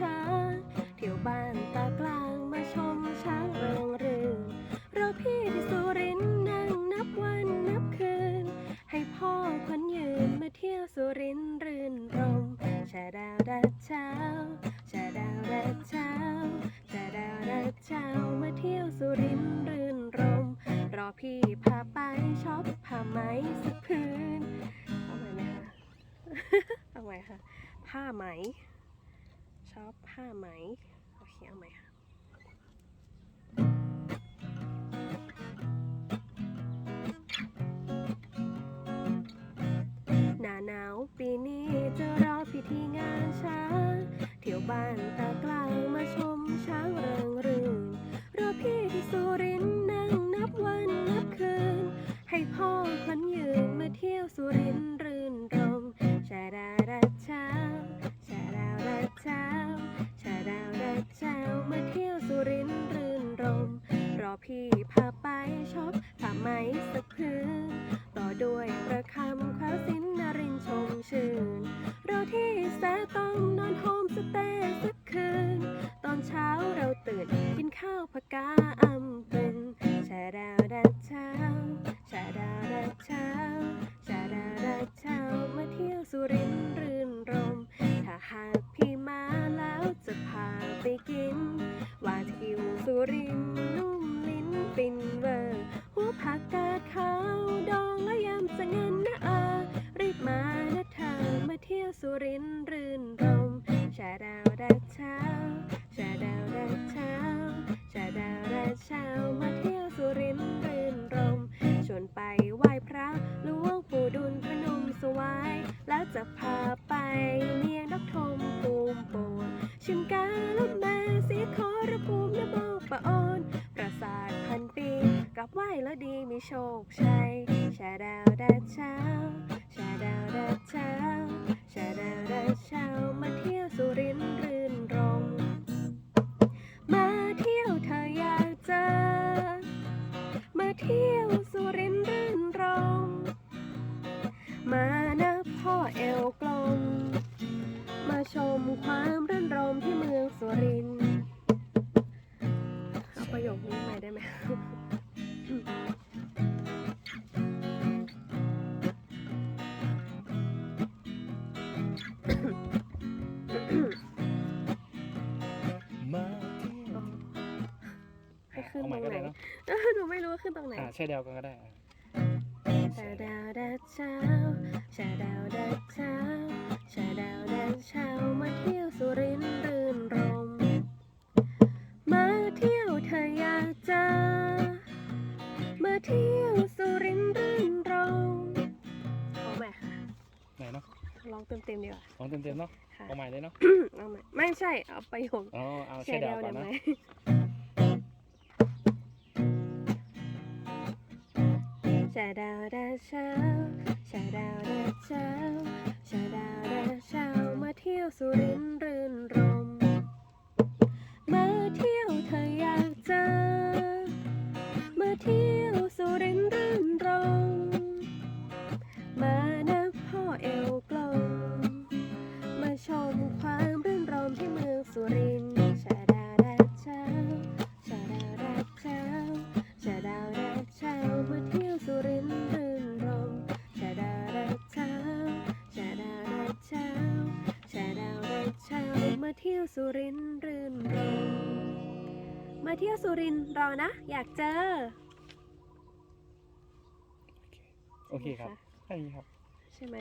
ช้างเที่ยวบ้านตากลางมาชมช้างเริงรื่นเราพี่ที่สุรินนั่งนับวันนับคืน ให้พ่อคนยืนมาเที่ยวสุรินรื่นรมชาดาวรัดเช้าชาดาวรัดเช้าชาดาวรัดเช้ามาเที่ยวสุรินรื่นรมรอพี่พาไปชอบผ้าไหมสักพื้นเอาใหม่ไหมคะเอาใหม่ค่ะผ้าไหม ชอบผ้าไหม โอเค เอาใหมค่ะหน้าหนาวปีนี้จะรอพิธีงานช้างเที่ยวบ้านตากลางมาชมช้างเริงรื่นรอพี่ที่สุรินนั่งนับวันนับคืน ให้พ่อพลันยืนมาเที่ยวสุรินทร์รื่น พี่พาไปช็อปผ้าไหมสักพื้นต่อด้วยประคำข้าวสินนรินชมชื่นเราที่แสต้องนอนโฮมสเตย์สักคืน ตอนเช้าเราตื่นกินข้าวผักกาอำปึงชาดาวดัน กาลุมแมสีขอระภูมินโมปะออนปราสาทพันปีกลับไหวแล้วดีมีโชคชัยชาดาวดัดเช้าชาดาวดัดเช้าชาดาวดัดเช้ามาเที่ยวสุรินทร์รื่นรมมาเที่ยวเธออยากเจอมาเที่ยวสุรินทร์รื่นรมมานะพ่อเอวกลมมาชมความ สุรินทร์เอาประโยคนี้ใหม่ได้ไหมมาเที่ยวให้ขึ้นเอาใหม่ตรงก็ไหนได้เนอะหนูไม่รู้ว่าขึ้นตรงไหนอ่าใช่เดียวกันก็ได้อะชาดาวดัดเช้าชาดาวดัดเช้าชาดาว เที่ยวสุรินทร์รื่นรมเอาใหม่ค่ะไหนเนาะร้องเต็มๆดีกว่าลองเต็มๆเนาะค่ะเอาใหม่เลยเนาะเอาใหม่ไม่ใช่เอาประโยคอ๋อเอาแชใช่ร์เดีเดียยววก่อได้นไหมนะชาดาวดาเช้าชาดาวดาเช้าชาดาวดาเช้ามาเที่ยวสุรินทร์รื่นรม สุรินทร์รื่นรมมาเที่ยวสุรินทร์รอนะ อยากเจอ โอเคครับแค่นี้ครับ ใช่ไหม